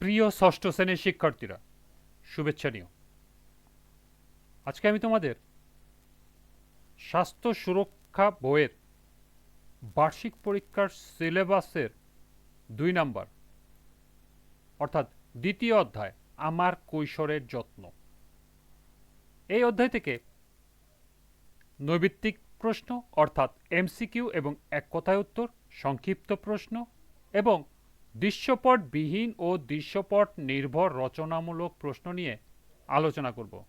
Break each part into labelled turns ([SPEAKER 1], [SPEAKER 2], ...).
[SPEAKER 1] প্রিয় ষষ্ঠ শ্রেণির শিক্ষার্থীরা, শুভেচ্ছা নিও। আজকে আমি তোমাদের স্বাস্থ্য সুরক্ষা বইয়ের বার্ষিক পরীক্ষার সিলেবাসের দুই নাম্বার, অর্থাৎ দ্বিতীয় অধ্যায়, আমার কৈশোরের যত্ন। এই অধ্যায় থেকে নৈবিত্তিক প্রশ্ন, অর্থাৎ এমসিকিউ এবং এক কথায় উত্তর, সংক্ষিপ্ত প্রশ্ন এবং দৃশ্যপটবিহীন ও দৃশ্যপট নির্ভর রচনামূলক প্রশ্ন নিয়ে আলোচনা করব।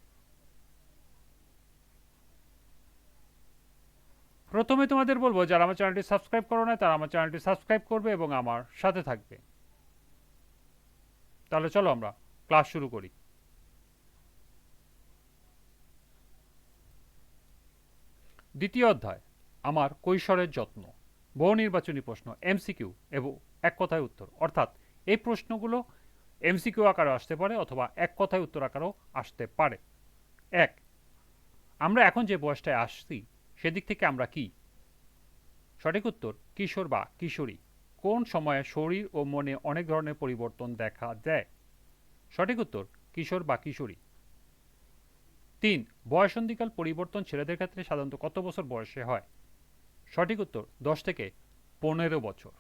[SPEAKER 1] প্রথমে তোমাদের বলব, যারা আমার চ্যানেলটি সাবস্ক্রাইব করো না তারা আমার চ্যানেলটি সাবস্ক্রাইব করবে এবং আমার সাথে থাকবে। তাহলে চলো আমরা ক্লাস শুরু করি। দ্বিতীয় অধ্যায়, আমার কৈশোরের যত্ন। বহু নির্বাচনী প্রশ্ন, এমসিকিউ এবং এক কথায় উত্তর। অর্থাৎ এই প্রশ্নগুলো এমসিকিউ আকারে আসতে পারে অথবা এক কথায় উত্তর আকারেও আসতে পারে। এক, আমরা এখন যে বয়সটায় আসছি, সেদিক থেকে আমরা কি? সঠিক উত্তর, কিশোর বা কিশোরী। কোন সময়ে শরীর ও মনে অনেক ধরনের পরিবর্তন দেখা দেয়? সঠিক উত্তর, কিশোর বা কিশোরী। তিন, বয়সন্ধিকাল পরিবর্তন ছেলেদের ক্ষেত্রে সাধারণত কত বছর বয়সে হয়? সঠিক উত্তর দশ থেকে পনেরো বছর।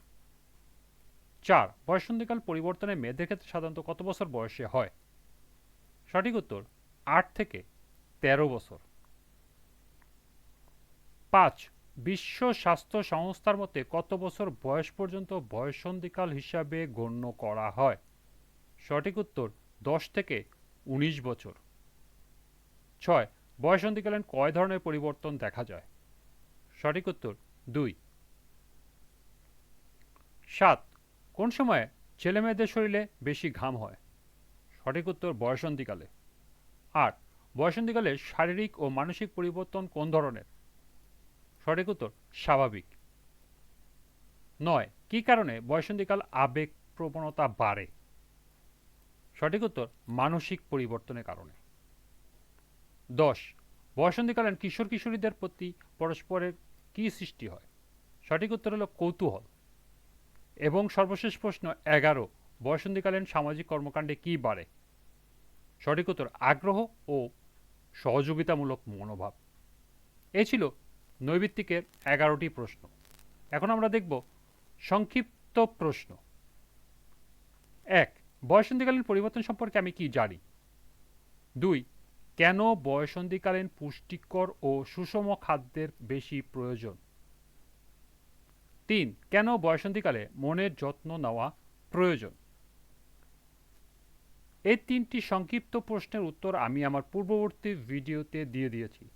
[SPEAKER 1] চার, বয়সন্ধিকাল পরিবর্তনে মেয়েদের ক্ষেত্রে সাধারণত কত বছর বয়সে হয়? সঠিক উত্তর, আট থেকে তেরো বছর। পাঁচ, বিশ্ব স্বাস্থ্য সংস্থার মতে কত বছর বয়স পর্যন্ত বয়সন্ধিকাল হিসাবে গণ্য করা হয়? সঠিক উত্তর, দশ থেকে উনিশ বছর। ছয়, বয়সন্ধিকালীন কয় ধরনের পরিবর্তন দেখা যায়? সঠিক উত্তর, দুই। সাত, কোন সময়ে ছেলে মেয়েদের শরীরে বেশি ঘাম হয়? সঠিক উত্তর, বয়সন্ধিকালে। আট, বয়সন্ধিকালে শারীরিক ও মানসিক পরিবর্তন কোন ধরনের? সঠিক উত্তর, স্বাভাবিক। নয়, কি কারণে বয়সন্ধিকাল আবেগ প্রবণতা বাড়ে? সঠিক উত্তর, মানসিক পরিবর্তনের কারণে। দশ, বয়সন্ধিকালীন কিশোর কিশোরীদের প্রতি পরস্পরের কি সৃষ্টি হয়? সঠিক উত্তর হলো কৌতূহল। এবং সর্বশেষ প্রশ্ন, এগারো বয়সন্ধিকালীন সামাজিক কর্মকাণ্ডে কি বাড়ে? সঠিক উত্তর, আগ্রহ ও সহযোগিতামূলক মনোভাব। এ ছিল নৈবিত্তিকের এগারোটি প্রশ্ন। এখন আমরা দেখব সংক্ষিপ্ত প্রশ্ন। এক বয়সন্ধিকালীন পরিবর্তন সম্পর্কে আমি কি জানি? দুই কেন বয়সন্ধিকালীন পুষ্টিকর ও সুষম খাদ্যের বেশি প্রয়োজন? তিন, কেন বয়সন্ধিকালে মনের যত্ন নেওয়া প্রয়োজন? এই তিনটি সংক্ষিপ্ত প্রশ্নের উত্তর আমি আমার পূর্ববর্তী ভিডিওতে দিয়ে দিয়েছি।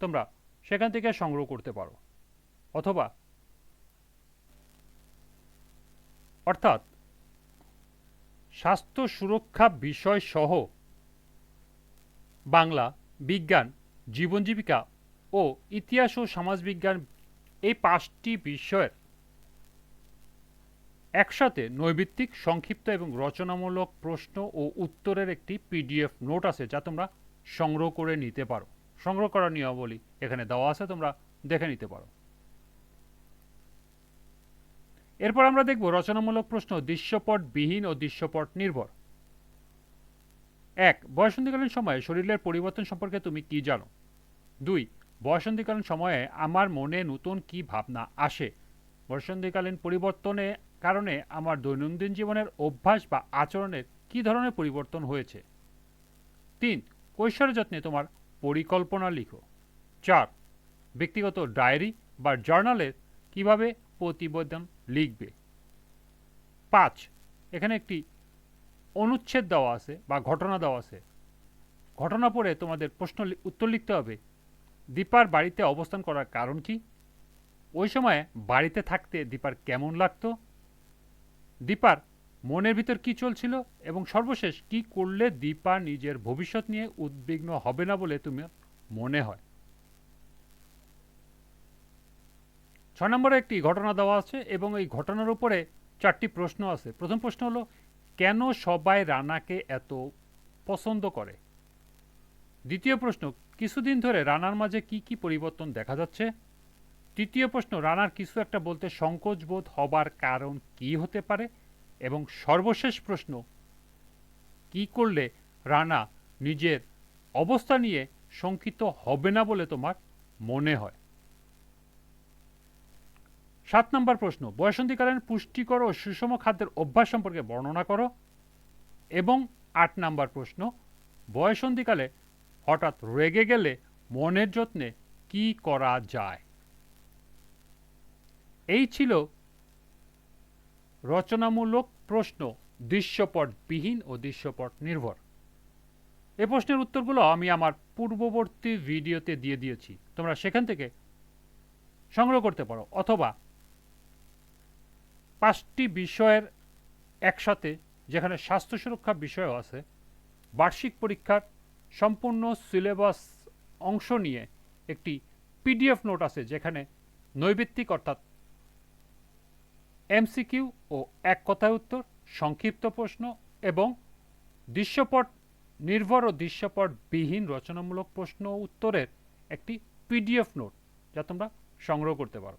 [SPEAKER 1] তোমরা সেখান থেকে সংগ্রহ করতে পারো। অথবা অর্থাৎ স্বাস্থ্য সুরক্ষা বিষয় সহ বাংলা, বিজ্ঞান, জীবন জীবিকা ও ইতিহাস ও সমাজবিজ্ঞান এই পাঁচটি বিষয়ের একসাথে নৈবিত্তিক, সংক্ষিপ্ত এবং রচনামূলক প্রশ্ন ও উত্তরের একটি পিডিএফ নোট আছে যা তোমরা সংগ্রহ করে নিতে পারো। সংগ্রহ করার নিয়মাবলী এখানে দেওয়া আছে, তোমরা দেখে নিতে পারো। এরপর আমরা দেখব রচনামূলক প্রশ্ন দৃশ্যপট বিহীন ও দৃশ্যপট নির্ভর এক বয়সন্ধিকালীন সময়ে শরীরের পরিবর্তন সম্পর্কে তুমি কি জানো? দুই বয়সন্ধিকালীন সময়ে আমার মনে নতুন কি ভাবনা আসে? বয়সন্ধিকালীন পরিবর্তনে কারণে আমার দৈনন্দিন জীবনের অভ্যাস বা আচরণের কি ধরনের পরিবর্তন হয়েছে? তিন কৈশোর যত্নে তোমার পরিকল্পনা লিখো। চার, ব্যক্তিগত ডায়েরি বা জার্নালের কীভাবে প্রতিবেদন লিখবে? পাঁচ, এখানে একটি অনুচ্ছেদ দেওয়া আছে বা ঘটনা দেওয়া আছে। ঘটনা পড়ে তোমাদের প্রশ্ন উত্তর লিখতে হবে। দীপার বাড়িতে অবস্থান করার কারণ কি? ওই সময় বাড়িতে থাকতে দীপার কেমন লাগতো? দীপার মনের ভিতর কি চলছিল এবং সর্বশেষ কি করলে দীপা নিজের ভবিষ্যৎ নিয়ে উদ্বিগ্ন হবে না বলে তুমি মনে হয়? ছ নম্বরে একটি ঘটনা দেওয়া আছে এবং এই ঘটনার উপরে চারটি প্রশ্ন আছে। প্রথম প্রশ্ন হলো কেন সবাই রানাকে এত পছন্দ করে? দ্বিতীয় প্রশ্ন, কিছুদিন ধরে রানার মাঝে কি কি পরিবর্তন দেখা যাচ্ছে? তৃতীয় প্রশ্ন, রানার কিছু একটা বলতে সংকোচ বোধ হবার কারণ কি হতে পারে? এবং সর্বশেষ প্রশ্ন, কি করলে রানা নিজের অবস্থা নিয়ে শঙ্কিত হবে না বলে তোমার মনে হয়? সাত নম্বর প্রশ্ন বয়সন্ধিকালীন পুষ্টিকর ও সুষম খাদ্যের অভ্যাস সম্পর্কে বর্ণনা করো। এবং আট নাম্বার প্রশ্ন বয়সন্ধিকালে হঠাৎ রেগে গেলে মনের যত্নে কি করা যায়? এই ছিল রচনামূলক প্রশ্ন, দৃশ্যপটবিহীন ও দৃশ্যপট নির্ভর এ প্রশ্নের উত্তরগুলো আমি আমার পূর্ববর্তী ভিডিওতে দিয়ে দিয়েছি। তোমরা সেখান থেকে সংগ্রহ করতে পারো, অথবা পাঁচটি বিষয়ের একসাথে যেখানে স্বাস্থ্য সুরক্ষা বিষয়ও আছে, বার্ষিক পরীক্ষার সম্পূর্ণ সিলেবাস অংশ নিয়ে একটি পিডিএফ নোট আছে যেখানে নৈবিত্তিক অর্থাৎ এমসিকিউ ও এক কথায় উত্তর, সংক্ষিপ্ত প্রশ্ন এবং দৃশ্যপট, নির্ভর ও দৃশ্যপট বিহীন রচনামূলক প্রশ্ন উত্তরের একটি পিডিএফ নোট যা তোমরা সংগ্রহ করতে পারো।